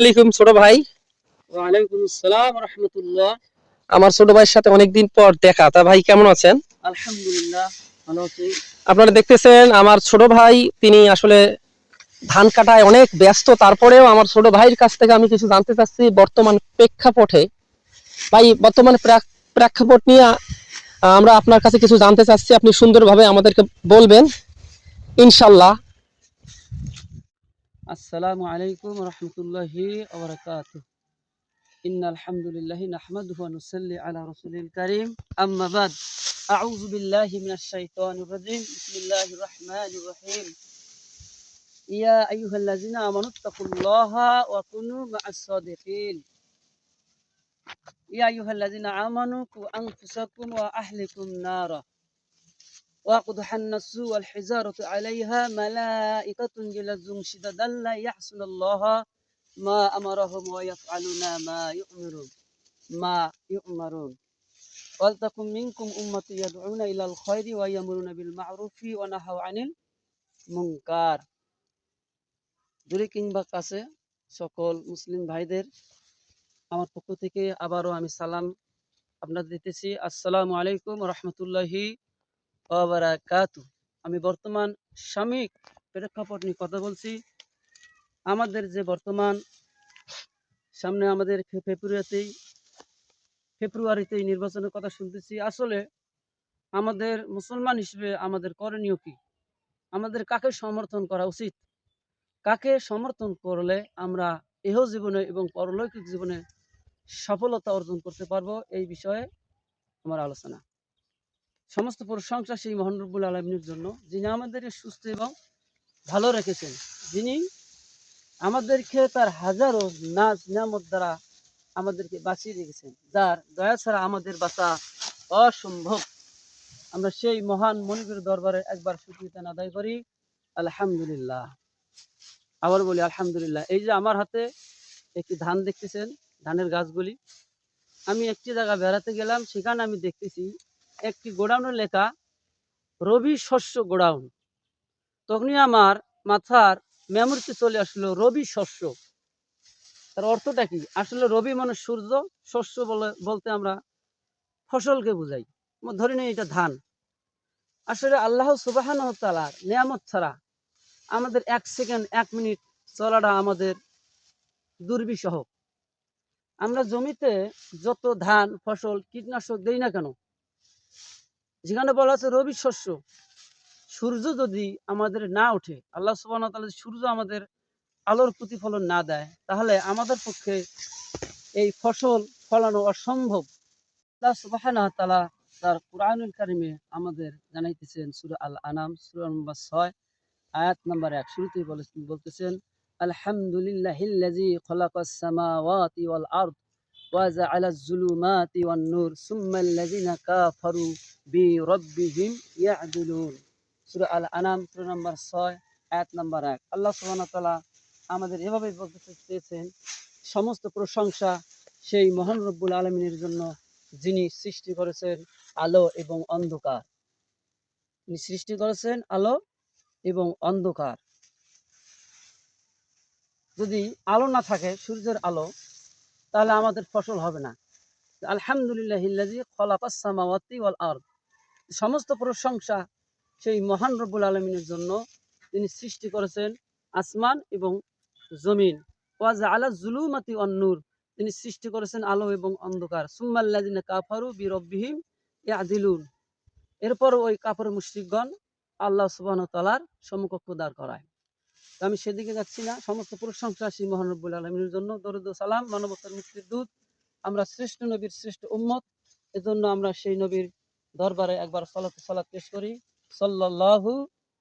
আলাইকুম ছোট ভাই। ওয়ালাইকুম আসসালাম রহমতুল্লাহ। আমার ছোট ভাইয়ের সাথে অনেকদিন পর দেখা। তা ভাই কেমন আছেন? আলহামদুলিল্লাহ ভালো আছি। আপনারা দেখতেছেন আমার ছোট ভাই তিনি আসলে ধান কাটায় অনেক ব্যস্ত। তারপরেও আমার ছোট ভাইয়ের কাছ থেকে আমি কিছু জানতে চাচ্ছি বর্তমান প্রেক্ষাপটে। ভাই বর্তমান প্রেক্ষাপট নিয়ে আমরা আপনার কাছে কিছু জানতে চাচ্ছি। আপনি সুন্দরভাবে আমাদেরকে বলবেন। ইনশাল্লাহ আসসালামু আলাইকুম রহমতুল্লাহি ওবরাকাত إن الحمد لله نحمده ونصلي على رسول الكريم أما بعد أعوذ بالله من الشيطان الرجيم بسم الله الرحمن الرحيم يا أيها الذين آمنوا اتقوا الله وكونوا مع الصادقين يا أيها الذين آمنوا قوا أنفسكم وأهلكم نارا وقدح الناس والحجارة عليها ملائكة جلد شددا لا يحسن الله ما أمرهم ويفعلون ما يؤمرون ما يؤمرون ولتكن منكم أمة يدعون إلى الخير ويأمرون بالمعروف ونهوا عن المنكر দূরে কিংবা কাছে সকল মুসলিম ভাইদের আমার পক্ষ থেকে আবারও আমি সালাম আপনাদের দিতেছি আসসালামু আলাইকুম রহমতুল্লাহি আমি বর্তমান সাময়িক প্রেক্ষাপট নিয়ে কথা বলছি। আমাদের যে বর্তমান সামনে আমাদের ফেব্রুয়ারিতেই ফেব্রুয়ারিতেই নির্বাচনের কথা শুনতেছি। আসলে আমাদের মুসলমান হিসেবে আমাদের করণীয় কি? আমাদের কাকে সমর্থন করা উচিত? কাকে সমর্থন করলে আমরা এহ জীবনে এবং পরলৌকিক জীবনে সফলতা অর্জন করতে পারব? এই বিষয়ে আমার আলোচনা। সমস্ত প্রশংসা সেই মহান রব্বুল আলমিনের জন্য, যিনি আমাদের সুস্থ এবং ভালো রেখেছেন, যিনি আমাদেরকে তার হাজারো নাজ নিয়ামত দ্বারা আমাদেরকে বাঁচিয়ে রেখেছেন, যার দয়া ছাড়া আমাদের বাঁচা অসম্ভব। আমরা সেই মহান মনিবের দরবারে একবার সুকৃতান আদায় করি। আলহামদুলিল্লাহ। আবার বলি, আলহামদুলিল্লাহ। এই যে আমার হাতে একটি ধান দেখতেছেন, ধানের গাছগুলি। আমি একটি জায়গা বেড়াতে গেলাম, সেখানে আমি দেখতেছি একটি গোডাউনের লেখা, রবি শস্য গোডাউন। তখনই আমার মাথার মেমোরিতে চলে আসলো রবি শস্য। তার অর্থটা কি? আসলে রবি মানে সূর্য, শস্য বলে, বলতে আমরা ফসলকে বুঝাই। ধরে নিই এটা ধান। আসলে আল্লাহ সুবাহান তালার নিয়ামত ছাড়া আমাদের এক সেকেন্ড, এক মিনিট চলাটা আমাদের দুর্বিষহ। আমরা জমিতে যত ধান, ফসল, কীটনাশক দেই না কেন যেখানে বলা আছে রবি শস্য, সূর্য যদি আমাদের না ওঠে, আল্লাহ সুবাহ সূর্য আমাদের আলোর প্রতিফলন না দেয়, তাহলে আমাদের পক্ষে এই ফসল ফলানো অসম্ভব। আল্লাহ সুবাহ তার কোরআনুল কারিমে আমাদের জানাইতেছেন সুরা আল আনাম সুরা নম্বর ছয়, আয়াত নম্বর এক, শুরুতেই বলতেছেন আলহামদুলিল্লাহিল্লাজি খলাকাস সামাওয়াতি ওয়াল আরদ وجعل الظلمات والنور ثم الذين كفروا بربهم يعدلون সূরা আল আনাম সূরা নম্বর 6 আয়াত নম্বর 1 আল্লাহ সুবহানাহু ওয়া তাআলা আমাদের এভাবে বলতে চেয়েছেন সমস্ত প্রশংসা সেই মহান রব্বুল আলমিনের জন্য যিনি সৃষ্টি করেছেন আলো এবং অন্ধকার তিনি সৃষ্টি করেছেন আলো এবং অন্ধকার যদি আলো না থাকে সূর্যের আলো তাহলে আমাদের ফসল হবে না। আলহামদুলিল্লাহ সমস্ত প্রশংসা সেই মহান রব্বুল আলমিনের জন্য তিনি সৃষ্টি করেছেন আসমান এবং জমিন। আলা জুলুমাতি অন্নুর তিনি সৃষ্টি করেছেন আলো এবং অন্ধকার। সুম্মাল্লাদিনা কাফারু বি রব্বিহিম ইয়াদিলুন এরপর ওই কাপড় মুশ্রিকগণ আল্লাহ সুবাহ তালার সমকক্ষ দাঁড় করায়। তো আমি সেদিকে যাচ্ছি না। সমস্ত প্রশংসা সেই মহান রব্বুল আলমীর জন্য। দরুদ সালাম মানবতার মুক্তির দূত। আমরা শ্রেষ্ঠ নবীর শ্রেষ্ঠ উম্মত। এজন্য আমরা সেই নবীর দরবারে একবার সালাত সালাত পেশ করি। সাল্লাল্লাহু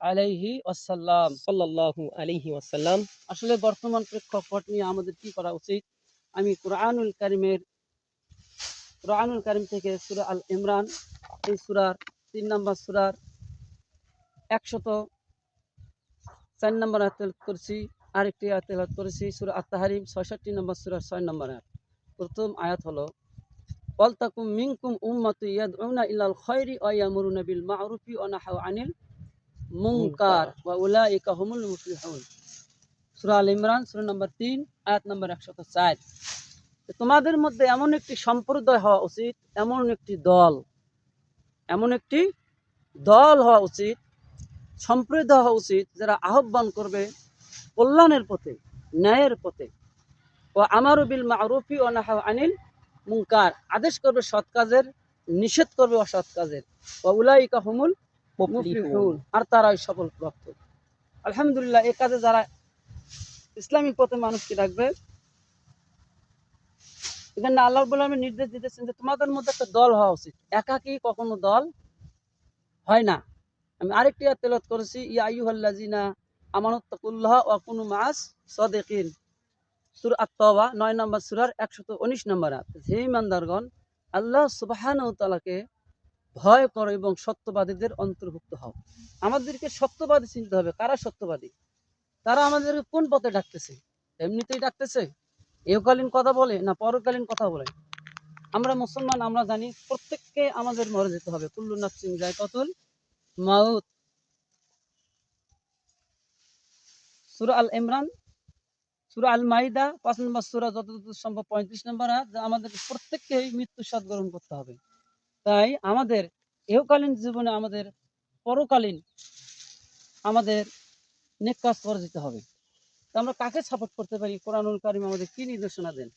আলাইহি ওয়াসাল্লাম। সাল্লাল্লাহু আলাইহি ওয়াসাল্লাম। আসলে বর্তমান প্রেক্ষাপট নিয়ে আমাদের কি করা উচিত? আমি কোরআনুল কারিমের কোরআনুল কারিম থেকে সুরা আল ইমরান এই সুরার তিন নম্বর সুরার একশত চার নম্বর আয়াত করেছি, আরেকটি আয়াত করেছি, সুরা ছয়ষট্টি নম্বর সুরার ছয় নম্বর আয়াত। প্রথম আয়াত হলো ওয়ালতাকুম মিনকুম ইলাল খায়রি ওয়া আনিল মুনকার ওয়া উলাইকা হুমুল মুফলিহুন। ইমরান, সুরা নম্বর তিন, আয়াত নম্বর একশত চার। তোমাদের মধ্যে এমন একটি সম্প্রদায় হওয়া উচিত, এমন একটি দল, এমন একটি দল হওয়া উচিত সম্প্রদায় হওয়া উচিত, যারা আহ্বান করবে কল্যাণের পথে, ন্যায়ের পথে। ও আমারু বিল মারুফি ও নাহা আনিল মুনকার, আদেশ করবে সৎ কাজের, নিষেধ করবে অসৎ কাজের। ও উলাইকা হুমুল আর তারাই সফল প্রাপ্ত আলহামদুলিল্লাহ এই কাজে যারা ইসলামিক পথে মানুষকে রাখবে এখানে আল্লাহ বলে আমি নির্দেশ দিতেছেন যে তোমাদের মধ্যে একটা দল হওয়া উচিত। একাকি কখনো দল হয় না। আমি আরেকটি তেলাওয়াত করেছি, ইয়া আইয়ুহাল্লাযিনা আমানুত্তাকুল্লাহ ওয়া কুনু মাআস সাদিকিন। সূরা আত-তাওবা 9 নম্বর সূরার 119 নম্বর আয়াত। হে ইমানদারগণ, আল্লাহ তাআলাকে ভয় করো এবং সত্যবাদীদের অন্তর্ভুক্ত হও। আমাদেরকে সত্যবাদী চিনতে হবে। কারা সত্যবাদী? তারা আমাদেরকে কোন পথে ডাকতেছে? এমনিতেই ডাকতেছে। এহকালীন কথা বলে না পরকালীন কথা বলে? আমরা মুসলমান, আমরা জানি প্রত্যেককে আমাদের মরে যেতে হবে। কুল্লু নাফসিন জায়কাতুল মাউত সূরা আল ইমরান সূরা আল মাইদা পাঁচ নম্বর সূরা যতদূর সম্ভব পঁয়ত্রিশ নম্বর যে আমাদের প্রত্যেককেই মৃত্যু স্বাদ গ্রহণ করতে হবে। তাই আমাদের এহকালীন জীবনে আমাদের পরকালীন আমাদের নেক কাজ করে যেতে হবে। তা আমরা কাকে সাপোর্ট করতে পারি? কোরআনুল কারিম আমাদের কি নির্দেশনা দেন?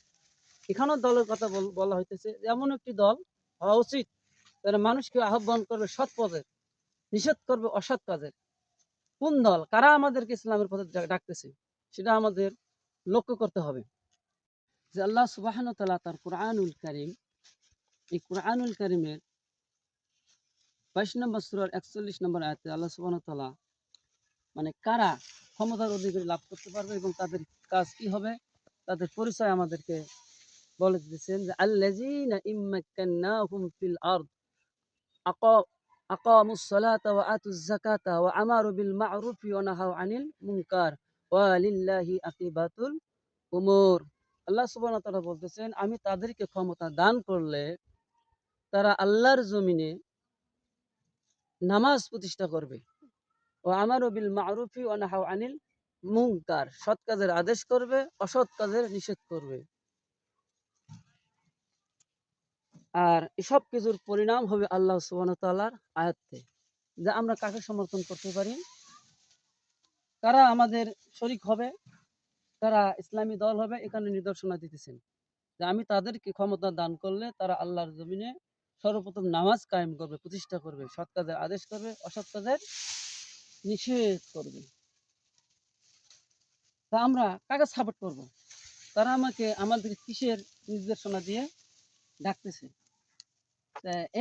এখানেও দলের কথা বল- হইতেছে এমন একটি দল হওয়া উচিত যারা মানুষকে আহ্বান করবে সৎ পথের নিষেধ করবে অসৎ কাজের। কোন দল? কারা আমাদেরকে ইসলামের পথে ডাকতেছে? সেটা আমাদের লক্ষ্য করতে হবে। যে আল্লাহ সুবাহ তার কোরআনুল কারিম, এই কোরআনুল কারিমের বাইশ নম্বর সুরার একচল্লিশ নম্বর আয়াতে আল্লাহ সুবাহ তালা মানে কারা ক্ষমতার অধিকারী লাভ করতে পারবে এবং তাদের কাজ কি হবে? তাদের পরিচয় আমাদেরকে বলে দিতেছেন যে আল্লাযীনা ইম্মাক্কান্নাহুম ফিল আরদ। আকা ওয়া ওয়া আমারু বিল ওয়া নাহাউ আনিল মুনকার ওয়া লিল্লাহি আকিবাতুল উমুর আল্লাহ সুবহানাহু ওয়া তাআলা বলতেছেন, আমি তাদেরকে ক্ষমতা দান করলে তারা আল্লাহর জমিনে নামাজ প্রতিষ্ঠা করবে। ও আমারও বিল মারুফি ও নাহাউ আনিল মুনকার। সৎ কাজের আদেশ করবে, অসৎ কাজের নিষেধ করবে। আর এসব কিছুর পরিণাম হবে আল্লাহ সুবহানাহু ওয়া তাআলার আয়াতে, যে আমরা কাকে সমর্থন করতে পারি? কারা আমাদের শরিক হবে? তারা ইসলামী দল হবে? এখানে নিদর্শনা দিতেছেন যে আমি তাদেরকে ক্ষমতা দান করলে তারা আল্লাহর জমিনে সর্বপ্রথম নামাজ কায়েম করবে, প্রতিষ্ঠা করবে, সৎ কাজের আদেশ করবে, অসৎ কাজের নিষেধ করবে। তা আমরা কাকে সাপোর্ট করব? তারা আমাকে, আমাদের কিসের নির্দেশনা দিয়ে ডাকতেছে?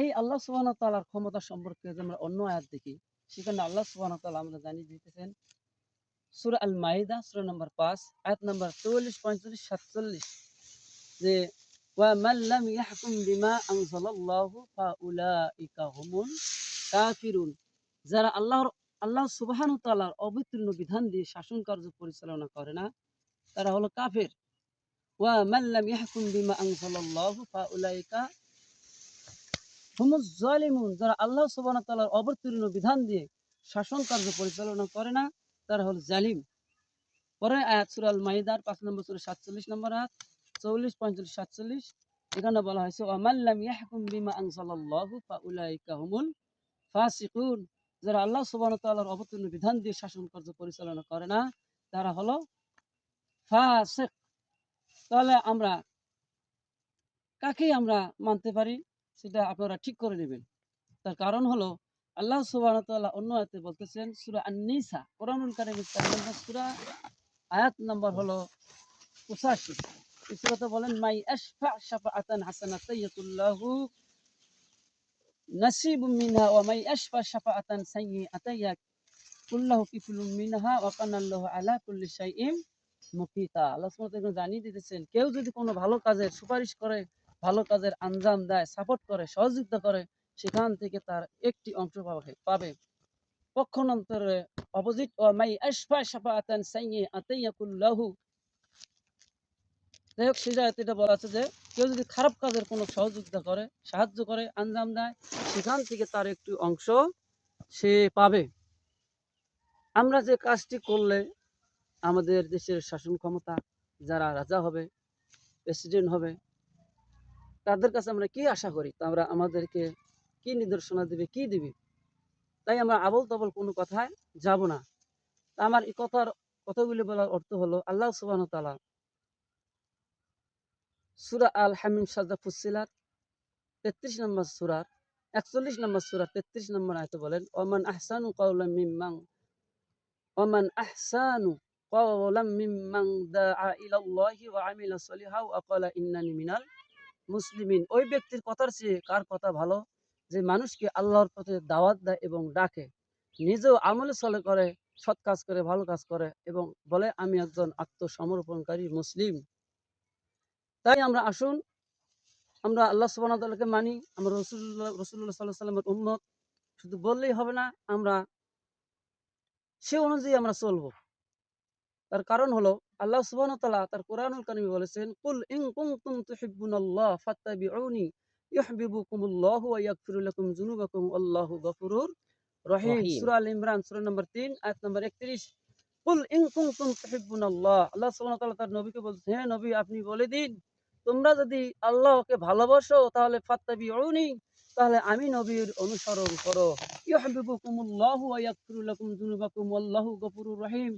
এই আল্লাহ সুবহানাহু ওয়া তাআলার ক্ষমতা সম্পর্কে যে আমরা অন্য আয়াত দেখি সেখানে আল্লাহ সুবহানাহু ওয়া তাআলা আমাদের জানিয়ে দিতেছেন, সূরা আল মাইদা সূরা নম্বর 5 আয়াত নম্বর 44 45 47 যে যারা আল্লাহর, আল্লাহ অবতীর্ণ বিধান দিয়ে শাসন কার্য পরিচালনা করে না, তারা হলো কাফের। ওয়া মান লাম ইয়াহকুম বিমা আনজালাল্লাহু ফাউলাইকা যারা আল্লাহ সুবহানাহু ওয়া অবতীর্ণ বিধান দিয়ে শাসন কার্য পরিচালনা করে না, তারা হলো জালিম। পরে আয়াত সূরা আল মাইদার 5 নম্বর সূরা 47 নম্বর আয়াত 44 45 47 এখানে বলা হয়েছে ওয়া মান লাম ইয়াহকুম বিমা হুমুল ফাসিকুন। যারা আল্লাহ ওয়া তাআলার অবতীর্ণ বিধান দিয়ে শাসন কার্য পরিচালনা করে না, তারা হলো ফাসিক। তাহলে আমরা, কাকে আমরা মানতে পারি? সেটা আপনারা ঠিক করে নেবেন। তার কারণ হলো, আল্লাহ তাআলা অন্য আয়াতে বলতেছেন, সূরা আন-নিসা কোরআনুল কারীমের 4 নম্বর সূরা আয়াত নম্বর হলো 85 এই বলেন, মাই আশফা মিনহা ওয়া মাই আশফা কিফলুম মিনহা ওয়া কানা আল্লাহু আলা কুল্লি মুকিতা আল্লাহ সুবহানাহু ওয়া তাআলা জানিয়ে দিতেছেন, কেউ যদি কোনো ভালো কাজের সুপারিশ করে ভালো কাজের আঞ্জাম দেয় সাপোর্ট করে, সহযোগিতা করে, সেখান থেকে তার একটি অংশ পাবে পাবে। পক্ষান্তরে অপোজিট ও মাই আশফা শাফাআতান সাইয়্যাতান ইয়াকুল্লাহু যাই হোক জায়গাতে এটা বলা আছে যে, কেউ যদি খারাপ কাজের কোনো সহযোগিতা করে, সাহায্য করে, আঞ্জাম দেয়, সেখান থেকে তার একটি অংশ সে পাবে। আমরা যে কাজটি করলে আমাদের দেশের শাসন ক্ষমতা যারা রাজা হবে প্রেসিডেন্ট হবে তাদের কাছে আমরা কি আশা করি? তারা আমাদেরকে কি নির্দেশনা দিবে, কি দিবে? তাই আমরা আবল তাবল কোনো কথায় যাব না। আমার এই কথার, কথাগুলি বলার অর্থ হলো, আল্লাহ সুবাহ তালা সুরা আল হামিম সাজা ফুসিলার তেত্রিশ নম্বর সুরার, একচল্লিশ নম্বর সুরার তেত্রিশ নম্বর আয়তে বলেন, ওমান আহসানু কাউলাম মিম্মাং, ওমান আহসানু কাউলাম মিম্মাং দাআ ইলাল্লাহি ওয়া আমিলা সলিহা ওয়া ক্বালা ইন্নানি মিনাল মুসলিমিন। ওই ব্যক্তির কথার চেয়ে কার কথা ভালো? যে মানুষকে আল্লাহর পথে দাওয়াত দেয় এবং ডাকে। নিজেও আমলে চলে করে, সৎ কাজ করে, ভালো কাজ করে এবং বলে, আমি একজন আত্মসমর্পণকারী মুসলিম। তাই আমরা আসুন, আমরা আল্লাহ তাআলাকে মানি, আমরা রসুল্লাহ রসুল্লাহ সাল্লাহ সাল্লামের উম্মত। শুধু বললেই হবে না, আমরা সে অনুযায়ী আমরা চলবো। তার কারণ হলো আল্লাহ সুবহানাহু ওয়া তাআলা তার কোরআনুল কারিমে বলেছেন কুল ইন কুনতুম তুহিব্বুনাল্লাহ ফাত্তাবিউনি ইউহিব্বুকুমুল্লাহু ওয়া ইয়াগফিরু লাকুম যুনুবাকুম আল্লাহু গফুরুর রহিম। সূরা আল ইমরান সূরা নম্বর 3 আয়াত নম্বর 31 কুল ইন কুনতুম তুহিব্বুনাল্লাহ আল্লাহ সুবহানাহু ওয়া তাআলা তার নবীকে বলছেন হে নবী আপনি বলে দিন তোমরা যদি আল্লাহকে ভালোবাসো তাহলে ফাত্তাবিউনি তাহলে আমি নবীর অনুসরণ করো। ইউহিব্বুকুমুল্লাহু ওয়া ইয়াগফিরু লাকুম যুনুবাকুম আল্লাহু গফুরুর রহিম।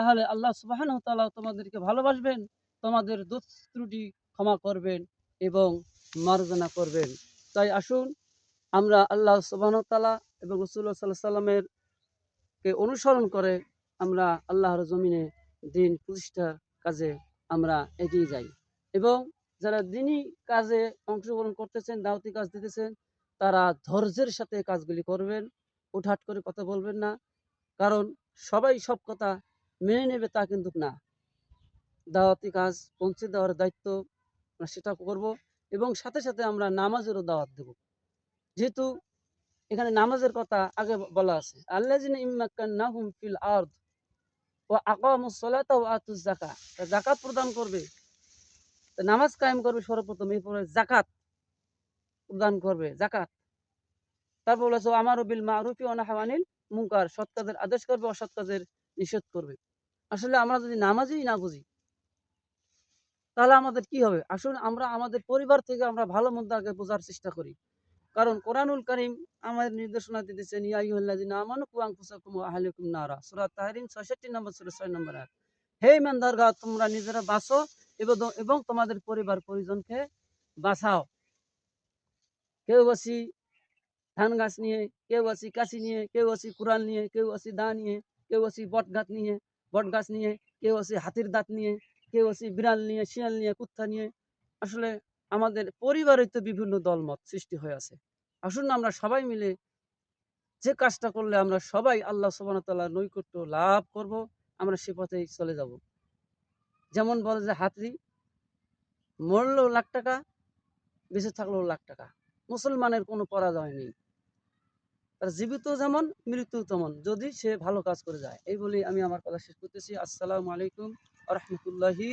তাহলে আল্লাহ সুবহানাহু ওয়া তাআলা তোমাদেরকে ভালোবাসবেন, তোমাদের দোষ ত্রুটি ক্ষমা করবেন এবং মার্জনা করবেন। তাই আসুন, আমরা আল্লাহ সুবহানাহু ওয়া তাআলা এবং রাসূলুল্লাহ সাল্লাল্লাহু আলাইহি সাল্লামের কে অনুসরণ করে আমরা আল্লাহর জমিনে দিন প্রতিষ্ঠার কাজে আমরা এগিয়ে যাই। এবং যারা দিনই কাজে অংশগ্রহণ করতেছেন, দাওয়াতি কাজ দিতেছেন, তারা ধৈর্যের সাথে কাজগুলি করবেন। হুটহাট করে কথা বলবেন না। কারণ সবাই সব কথা মেনে নেবে তা কিন্তু না। দাওয়াতি কাজ পৌঁছে দেওয়ার দায়িত্ব আমরা সেটা করব এবং সাথে সাথে আমরা নামাজেরও দাওয়াত দেব। যেহেতু এখানে নামাজের কথা আগে বলা আছে। আল্লাযিনা ইম্মাক্কান্নাহুম ফিল আরদ ওয়া আকামুস সালাতা ওয়া আতুজ যাকাত যাকাত প্রদান করবে। নামাজ কায়েম করবে সর্বপ্রথম, এরপরে জাকাত প্রদান করবে। জাকাত তারপর বলেছে আমারও বিল মারুফি অনাহাওয়ানিল মুনকার। সৎ কাজের আদেশ করবে, অসৎ কাজের নিষেধ করবে। আসলে আমরা যদি নামাজই না বুঝি, তাহলে আমাদের কি হবে? আসুন আমরা আমাদের পরিবার থেকে আমরা ভালো মন্দ আগে বোঝার চেষ্টা করি। কারণ কোরআনুল করিম আমাদের নির্দেশনা দিতেছেন আমানু কু আনফুসাকুম ওয়া আহলিকুম নারা। সূরা তাহরিম 66 নম্বর, সূরা 6 নম্বর আয়াত। হে ইমানদারগা, তোমরা নিজেরা বাঁচো এবং তোমাদের পরিবার পরিজনকে বাঁচাও। কেউ আছি ধান গাছ নিয়ে, কেউ আছি কাশি নিয়ে, কেউ আছি কুড়াল নিয়ে, কেউ আছি দা নিয়ে, কেউ আছি বট গাছ নিয়ে বট গাছ নিয়ে, কেউ আছি হাতির দাঁত নিয়ে, কেউ আছি বিড়াল নিয়ে, শিয়াল নিয়ে, কুত্তা নিয়ে, আসলে আমাদের পরিবারে তো বিভিন্ন দলমত সৃষ্টি হয়ে আছে। আসুন আমরা সবাই মিলে যে কাজটা করলে আমরা সবাই আল্লাহ ওয়া নৈকট্য লাভ করব, আমরা সে পথেই চলে যাব। যেমন বলে যে হাতি, মরলেও লাখ টাকা, বেঁচে থাকলেও লাখ টাকা। মুসলমানের কোনো পরাজয় নেই। তার জীবিত যেমন, মৃত্যু তেমন, যদি সে ভালো কাজ করে যায়। এই বলে আমি আমার কথা শেষ করতেছি। আসসালামু আলাইকুম আ রহমতুল্লাহি